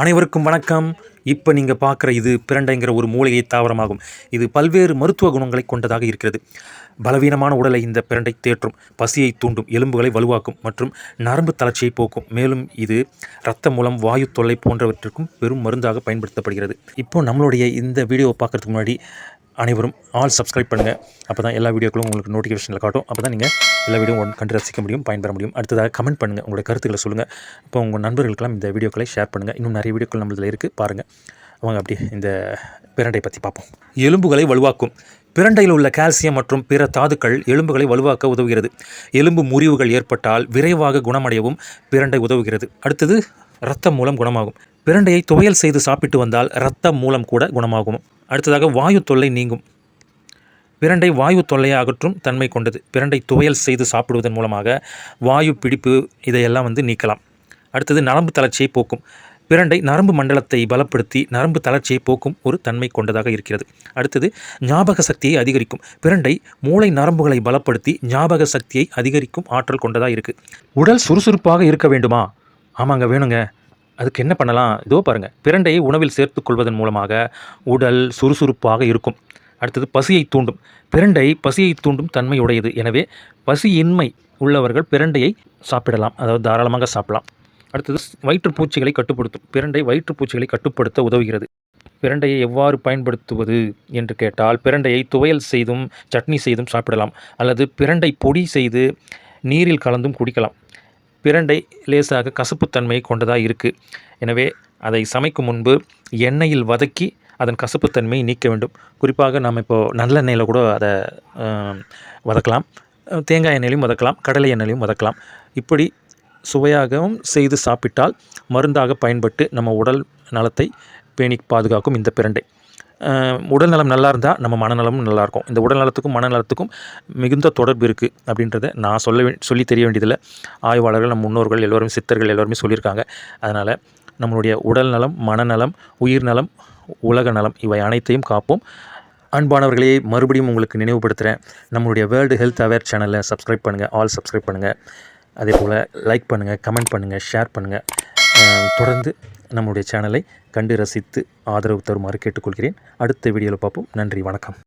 அனைவருக்கும் வணக்கம். இப்போ நீங்கள் பார்க்குற இது பிரண்டைங்கிற ஒரு மூலிகை தாவரமாகும். இது பல்வேறு மருத்துவ குணங்களை கொண்டதாக இருக்கிறது. பலவீனமான உடலை இந்த பிரண்டை தேற்றும் பசியை தூண்டும் எலும்புகளை வலுவாக்கும் மற்றும் நரம்பு தளர்ச்சியை போக்கும். மேலும் இது ரத்த மூலம் வாயு தொல்லை போன்றவற்றிற்கும் பெரும் மருந்தாக பயன்படுத்தப்படுகிறது. இப்போது நம்மளுடைய இந்த வீடியோவை பார்க்குறதுக்கு முன்னாடி அனைவரும் ஆல் சப்ஸ்கிரைப் பண்ணுங்கள் அப்போ தான் எல்லா வீடியோக்களும் உங்களுக்கு நோட்டிஃபிகேஷனில் காட்டும். அப்போ தான் நீங்கள் எல்லா வீடியோ கண்டு ரசிக்க முடியும் பயன்பெற முடியும். அடுத்ததாக கமெண்ட் பண்ணுங்கள் உங்களுடைய கருத்துக்களை சொல்லுங்கள் இப்போ உங்கள் நண்பர்களுக்கெல்லாம் இந்த வீடியோக்களை ஷேர் பண்ணுங்கள் இன்னும் நிறைய வீடியோக்கள் நம்மளதில் இருக்குது பாருங்கள் அவங்க அப்படி இந்த பிரண்டை பற்றி பார்ப்போம். எலும்புகளை வலுவாக்கும். பிரண்டையில் உள்ள கால்சியம் மற்றும் பிற தாதுக்கள் எலும்புகளை வலுவாக்க உதவுகிறது. எலும்பு முறிவுகள் ஏற்பட்டால் விரைவாக குணமடையவும் பிரண்டை உதவுகிறது. அடுத்தது ரத்தம் மூலம் குணமாகும். பிரண்டையை துவையல் செய்து சாப்பிட்டு வந்தால் ரத்தம் மூலம் கூட குணமாகும். அடுத்ததாக வாயு தொல்லை நீங்கும். பிரண்டை வாயு தொல்லையை அகற்றும் தன்மை கொண்டது. பிரண்டை துவையல் செய்து சாப்பிடுவதன் மூலமாக வாயு பிடிப்பு இதையெல்லாம் வந்து நீக்கலாம். அடுத்தது நரம்பு தளர்ச்சியை போக்கும். பிரண்டை நரம்பு மண்டலத்தை பலப்படுத்தி நரம்பு தளர்ச்சியை போக்கும் ஒரு தன்மை கொண்டதாக இருக்கிறது. அடுத்தது ஞாபக சக்தியை அதிகரிக்கும். பிரண்டை மூளை நரம்புகளை பலப்படுத்தி ஞாபக சக்தியை அதிகரிக்கும் ஆற்றல் கொண்டதாக இருக்குது உடல் சுறுசுறுப்பாக இருக்க வேண்டுமா? ஆமாங்க வேணுங்க. அதுக்கு என்ன பண்ணலாம்? இதோ பாருங்கள் பிரண்டையை உணவில் சேர்த்துக் கொள்வதன் மூலமாக உடல் சுறுசுறுப்பாக இருக்கும். அடுத்தது பசியை தூண்டும். பிரண்டை பசியை தூண்டும் தன்மை உடையது எனவே பசியின்மை உள்ளவர்கள் பிரண்டையை சாப்பிடலாம். அதாவது தாராளமாக சாப்பிடலாம். அடுத்தது வயிற்றுப்பூச்சிகளை கட்டுப்படுத்தும். பிரண்டை வயிற்றுப்பூச்சிகளை கட்டுப்படுத்த உதவுகிறது. பிரண்டையை எவ்வாறு பயன்படுத்துவது என்று கேட்டால் பிரண்டையை துவையல் செய்தும் சட்னி செய்தும் சாப்பிடலாம். அல்லது பிரண்டை பொடி செய்து நீரில் கலந்தும் குடிக்கலாம். பிரண்டை லேசாக கசப்புத்தன்மை கொண்டதாக இருக்குது எனவே அதை சமைக்கும் முன்பு எண்ணெயில் வதக்கி அதன் கசப்புத்தன்மையை நீக்க வேண்டும். குறிப்பாக நாம் இப்போது நல்லெண்ணெயில் கூட அதை வதக்கலாம். தேங்காய் எண்ணெயிலையும் வதக்கலாம் கடலை எண்ணெயிலையும் வதக்கலாம். இப்படி சுவையாகவும் செய்து சாப்பிட்டால் மருந்தாக பயன்பட்டு நம்ம உடல் நலத்தை பேணி பாதுகாக்கும் இந்த பிரண்டை. உடல் நலம் நல்லா இருந்தால் நம்ம மனநலமும் நல்லாயிருக்கும் இந்த உடல் நலத்துக்கும் மனநலத்துக்கும் மிகுந்த தொடர்பு இருக்குது அப்படின்றத நான் சொல்ல சொல்லி தெரிய வேண்டியதில்லை. ஆய்வாளர்கள் நம் முன்னோர்கள் எல்லோரும் சித்தர்கள் எல்லோருமே சொல்லியிருக்காங்க. அதனால் நம்மளுடைய உடல் நலம் மனநலம் உயிர் நலம் உலக நலம் இவை அனைத்தையும் காப்போம். அன்பானவர்களே மறுபடியும் உங்களுக்கு நினைவுபடுத்துகிறேன் நம்மளுடைய வேர்ல்டு ஹெல்த் அவேர் சேனலை சப்ஸ்கிரைப் பண்ணுங்கள் ஆல் சப்ஸ்கிரைப் பண்ணுங்கள் அதே போல் லைக் பண்ணுங்கள் கமெண்ட் பண்ணுங்கள் ஷேர் பண்ணுங்கள் தொடர்ந்து நம்மளுடைய சேனலை கண்டு ரசித்து ஆதரவு தருமாறு கேட்டுக்கொள்கிறேன். அடுத்த வீடியோவில் பார்ப்போம். நன்றி வணக்கம்.